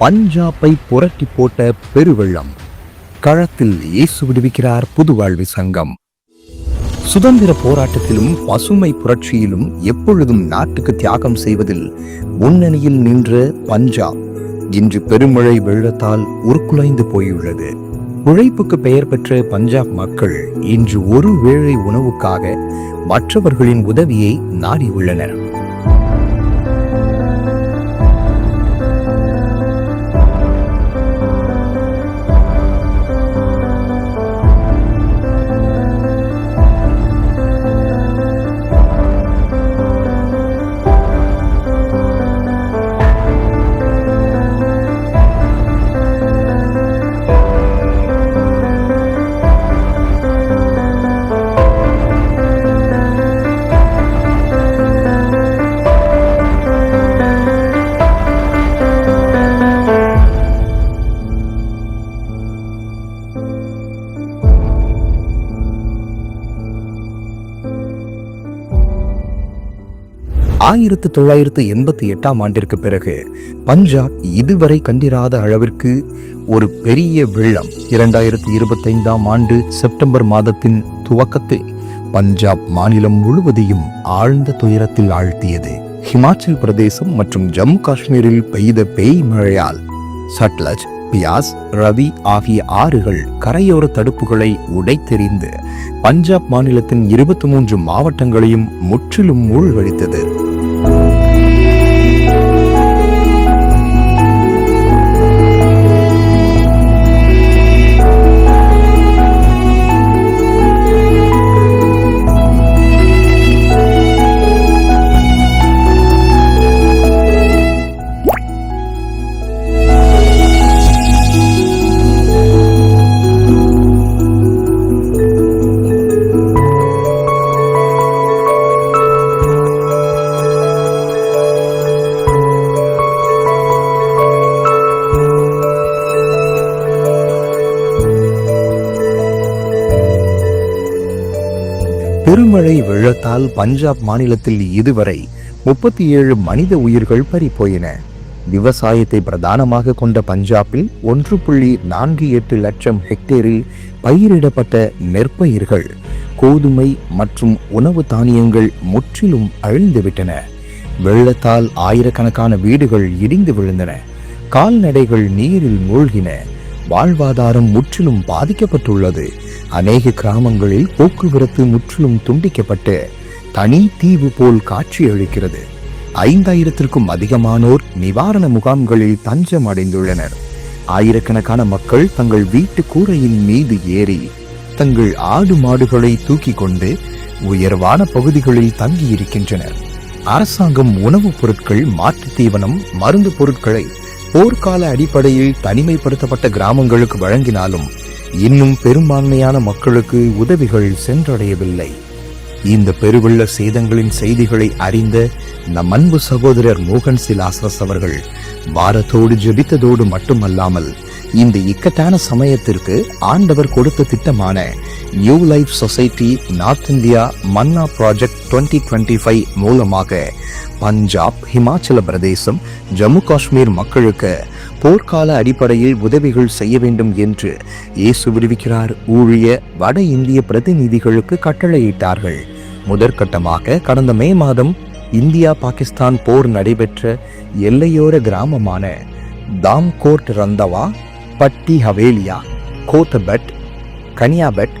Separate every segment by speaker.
Speaker 1: பஞ்சாபை புரட்டி போட்ட பெருவெள்ளம். களத்தில் இயேசு விடுவிக்கிறார் புதுவாழ்வு சங்கம். சுதந்திர போராட்டத்திலும் பசுமை புரட்சியிலும் எப்பொழுதும் நாட்டுக்கு தியாகம் செய்வதில் முன்னணியில் நின்ற பஞ்சாப் இன்று பெருமழை வெள்ளத்தால் உருக்குலைந்து போயுள்ளது. உழைப்புக்கு பெயர் பெற்ற பஞ்சாப் மக்கள் இன்று ஒரு வேளை உணவுக்காக மற்றவர்களின் உதவியை நாடியுள்ளனர் ஆயிரத்து தொள்ளாயிரத்து எண்பத்தி எட்டாம் ஆண்டிற்கு பிறகு பஞ்சாப் இதுவரை கண்டிராத அளவிற்கு ஒரு பெரிய வெள்ளம் இரண்டாயிரத்தி இருபத்தைந்தாம் ஆண்டு செப்டம்பர் மாதத்தின் துவக்கத்தில் பஞ்சாப் மாநிலம் முழுவதையும் ஆழ்ந்த துயரத்தில் ஆழ்த்தியது. ஹிமாச்சல் பிரதேசம் மற்றும் ஜம்மு காஷ்மீரில் பெய்த பேய் மழையால் சட்லஜ் பியாஸ் ரவி ஆகிய ஆறுகள் கரையோர தடுப்புகளை உடைத்தெறிந்து பஞ்சாப் மாநிலத்தின் இருபத்தி மூன்று மாவட்டங்களையும் முற்றிலும் மூழ்கடித்தது. கனமழை வெள்ளத்தால் பஞ்சாப் மாநிலத்தில் இதுவரை முப்பத்தி ஏழு மனித உயிர்கள் பறிப்போயின விவசாயத்தை பிரதானமாக கொண்ட பஞ்சாபில் ஒன்று புள்ளி நான்கு எட்டு லட்சம் ஹெக்டேரில் பயிரிடப்பட்ட நெற்பயிர்கள் கோதுமை மற்றும் உணவு தானியங்கள் முற்றிலும் அழிந்துவிட்டன. வெள்ளத்தால் ஆயிரக்கணக்கான வீடுகள் இடிந்து விழுந்தன. கால்நடைகள் நீரில் மூழ்கின. வாழ்வாதாரம் முற்றிலும் பாதிக்கப்பட்டுள்ளது. அநேக கிராமங்களில் போக்குவரத்து முற்றிலும் துண்டிக்கப்பட்டு தனி தீவு போல் காட்சியளிக்கிறது ஐந்தாயிரத்திற்கும் அதிகமானோர் நிவாரண முகாம்களில் தஞ்சம் அடைந்துள்ளனர். ஆயிரக்கணக்கான மக்கள் தங்கள் வீட்டு கூரையின் மீது ஏறி தங்கள் ஆடு மாடுகளை தூக்கிக் கொண்டு உயர்வான பகுதிகளில் தங்கியிருக்கின்றனர். அரசாங்கம் உணவுப் பொருட்கள் மாற்றுத் தீவனம் மருந்து பொருட்களை போர்க்கால அடிப்படையில் தனிமைப்படுத்தப்பட்ட கிராமங்களுக்கு வழங்கினாலும் இன்னும் பெரும்பான்மையான மக்களுக்கு உதவிகள் சென்றடையவில்லை. இந்த பெருவெள்ள சேதங்களின் செய்திகளை அறிந்த நம் அன்பு சகோதரர் மோகன் சிலாசஸ் அவர்கள் பாரத்தோடு ஜெபித்ததோடு மட்டுமல்லாமல் இந்த இக்கட்டான சமயத்திற்கு ஆண்டவர் கொடுத்த திட்டமான New Life Society North India manna project twenty twenty five மூலமாக பஞ்சாப் ஹிமாச்சல பிரதேசம் ஜம்மு காஷ்மீர் மக்களுக்கு போர்க்கால அடிப்படையில் உதவிகள் செய்ய வேண்டும் என்று இயேசு விடுவிக்கிறார். ஊழிய வட இந்திய பிரதிநிதிகளுக்கு கட்டளையிட்டார்கள். முதற்கட்டமாக கடந்த மே மாதம் இந்தியா பாகிஸ்தான் போர் நடைபெற்ற எல்லையோர கிராமமான தாம்கோட் ரந்தவா பட்டி ஹவேலியா கோத்தபட் கனியாபட்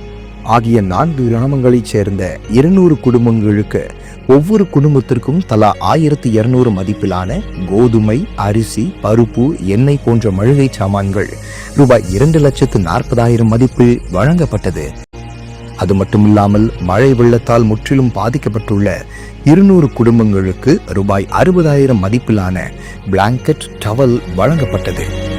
Speaker 1: ஆகிய நான்கு கிராமங்களைச் சேர்ந்த இருநூறு குடும்பங்களுக்கு ஒவ்வொரு குடும்பத்திற்கும் தலா ஆயிரத்தி இருநூறு மதிப்பிலான கோதுமை அரிசி பருப்பு எண்ணெய் போன்ற மளிகை சாமான்கள் ரூபாய் இரண்டு லட்சத்து நாற்பதாயிரம் மதிப்பில் வழங்கப்பட்டது. அது மட்டுமில்லாமல் மழை வெள்ளத்தால் முற்றிலும் பாதிக்கப்பட்டுள்ள இருநூறு குடும்பங்களுக்கு ரூபாய் அறுபதாயிரம் மதிப்பிலான பிளாங்கெட் டவல் வழங்கப்பட்டது.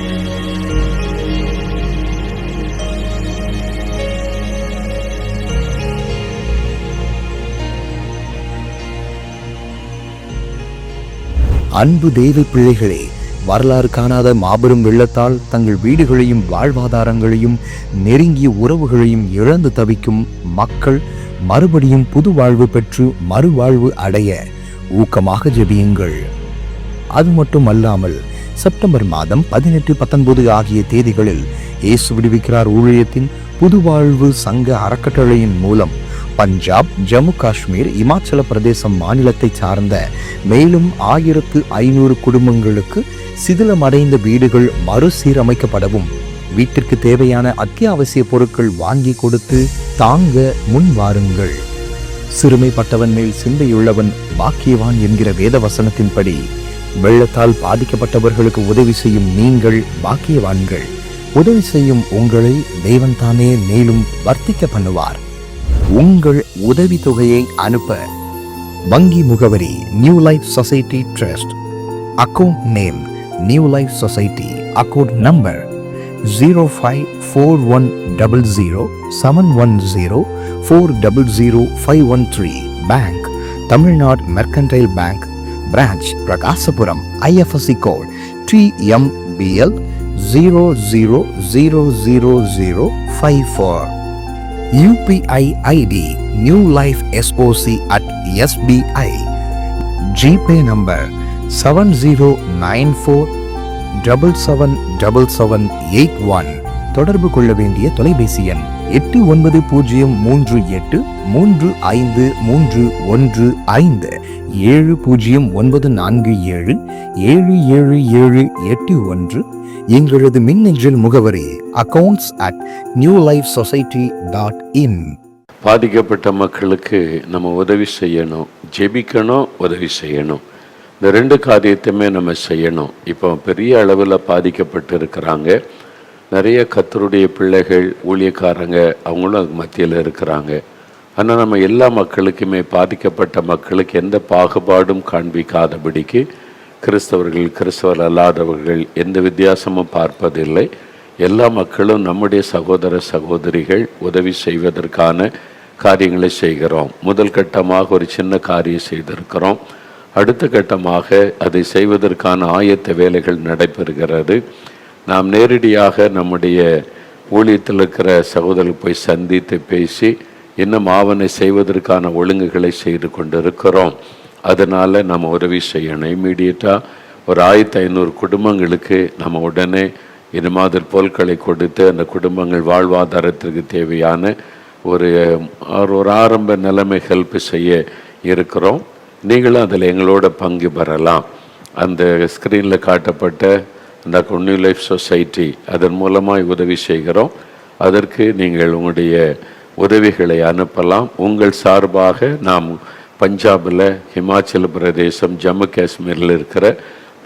Speaker 1: அன்பு தெய்வ பிள்ளைகளே வரலாறு காணாத மாபெரும் வெள்ளத்தால் தங்கள் வீடுகளையும் வாழ்வாதாரங்களையும் நெருங்கிய உறவுகளையும் இழந்து தவிக்கும் மக்கள் மறுபடியும் புது வாழ்வு பெற்று மறுவாழ்வு அடைய ஊக்கமாக ஜெபியுங்கள். அது மட்டுமல்லாமல் செப்டம்பர் மாதம் பதினெட்டு பத்தொன்பது ஆகிய தேதிகளில் இயேசு விடுவிக்கிறார் ஊழியத்தின் புதுவாழ்வு சங்க அறக்கட்டளையின் மூலம் பஞ்சாப் ஜம்மு காஷ்மீர் இமாச்சல பிரதேசம் மாநிலத்தை சார்ந்த மேலும் ஆயிரத்து ஐநூறு குடும்பங்களுக்கு சிதிலமடைந்த வீடுகள் மறுசீரமைக்கப்படவும் வீட்டிற்கு தேவையான அத்தியாவசிய பொருட்கள் வாங்கி கொடுத்து தாங்க முன் வாருங்கள். சிறுமைப்பட்டவன் மேல் சிந்தையுள்ளவன் பாக்கியவான் என்கிற வேத வசனத்தின்படி வெள்ளத்தால் பாதிக்கப்பட்டவர்களுக்கு உதவி செய்யும் நீங்கள் பாக்கியவான்கள். உதவி செய்யும் உங்களை தேவன் தானே மேலும் வர்த்திக்க பண்ணுவார். உங்கள் உதவி தொகையை அனுப்ப வங்கி முகவரி New Life Society trust. Account name New Life Society. Account number zero five four one double zero seven one zero four double zero five one three bank Tamil Nadu mercantile bank branch Prakasapuram IFSC code TMBL zero zero zero zero zero five four UPI ID New Life SOC at SBI GPay number seven zero nine four double seven double seven eight one தொடர்பு கொள்ள வேண்டிய தொலைபேசி எண் எட்டு ஒன்பது பூஜ்ஜியம் மூன்று எட்டு மூன்று ஐந்து மூன்று ஒன்று ஐந்து. ஏழு பூஜ்ஜியம் ஒன்பது நான்கு ஏழு ஏழு ஏழு ஏழு எட்டு ஒன்று எங்களது மின்னஞ்சல் முகவரி accounts at New Life Society dot in
Speaker 2: பாதிக்கப்பட்ட மக்களுக்கு நம்ம உதவி செய்யணும். ஜெபிக்கணும் உதவி செய்யணும். இந்த ரெண்டு காரியத்தையுமே நம்ம செய்யணும். இப்போ பெரிய அளவில் பாதிக்கப்பட்டு இருக்கிறாங்க நிறைய கத்தருடைய பிள்ளைகள் ஊழியக்காரங்க அவங்களும் அது மத்தியில் இருக்கிறாங்க. ஆனால் நம்ம எல்லா மக்களுக்குமே பாதிக்கப்பட்ட மக்களுக்கு எந்த பாகுபாடும் காண்பிக்காதபடிக்கு கிறிஸ்தவர்கள் கிறிஸ்தவர் அல்லாதவர்கள் எந்த வித்தியாசமும் பார்ப்பதில்லை. எல்லா மக்களும் நம்முடைய சகோதர சகோதரிகள் உதவி செய்வதற்கான காரியங்களை செய்கிறோம். முதல் கட்டமாக ஒரு சின்ன காரியம் செய்திருக்கிறோம். அடுத்த கட்டமாக அதை செய்வதற்கான ஆயத்த வேலைகள் நடைபெறுகிறது. நாம் நேரடியாக நம்முடைய ஊழியத்தில் இருக்கிற சகோதரர்கள் போய் சந்தித்து பேசி இன்னும் ஆவணை செய்வதற்கான ஒழுங்குகளை செய்து கொண்டிருக்கிறோம். அதனால் நம்ம உதவி செய்யணும். இம்மீடியட்டாக ஒரு ஆயிரத்தி ஐநூறு குடும்பங்களுக்கு நம்ம உடனே இது மாதிரி பொருட்களை கொடுத்து அந்த குடும்பங்கள் வாழ்வாதாரத்திற்கு தேவையான ஒரு ஒரு ஆரம்ப நிலைமை ஹெல்ப் செய்ய இருக்கிறோம். நீங்களும் அதில் எங்களோட பங்கு பெறலாம். அந்த ஸ்க்ரீனில் காட்டப்பட்ட அந்த நியூ லைஃப் சொசைட்டி அதன் மூலமாக உதவி செய்கிறோம். அதற்கு நீங்கள் உங்களுடைய உதவிகளை அனுப்பலாம். உங்கள் சார்பாக நாம் பஞ்சாபில் ஹிமாச்சல பிரதேசம் ஜம்மு காஷ்மீரில் இருக்கிற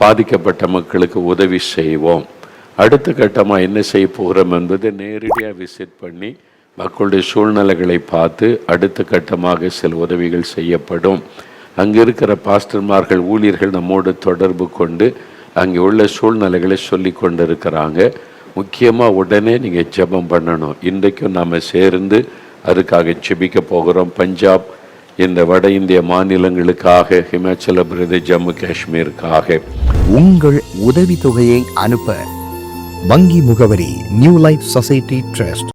Speaker 2: பாதிக்கப்பட்ட மக்களுக்கு உதவி செய்வோம். அடுத்த கட்டமாக என்ன செய்ய போகிறோம் என்பது நேரடியாக விசிட் பண்ணி மக்களுடைய சூழ்நிலைகளை பார்த்து அடுத்த கட்டமாக சில உதவிகள் செய்யப்படும். அங்கே இருக்கிற பாஸ்டர்மார்கள் ஊழியர்கள் நம்மோடு தொடர்பு கொண்டு அங்கே உள்ள சூழ்நிலைகளை சொல்லி கொண்டு இருக்கிறாங்க முக்கியமாக உடனே நீங்கள் ஜெபம் பண்ணணும். இன்றைக்கும் நாம் சேர்ந்து அதுக்காக ஜெபிக்க போகிறோம். பஞ்சாப் இந்த வட இந்திய மாநிலங்களுக்காக ஹிமாச்சல பிரதேஷ் ஜம்மு காஷ்மீருக்காக.
Speaker 1: உங்கள் உதவி தொகையை அனுப்ப வங்கி முகவரி நியூ லைஃப் சொசைட்டி ட்ரஸ்ட்.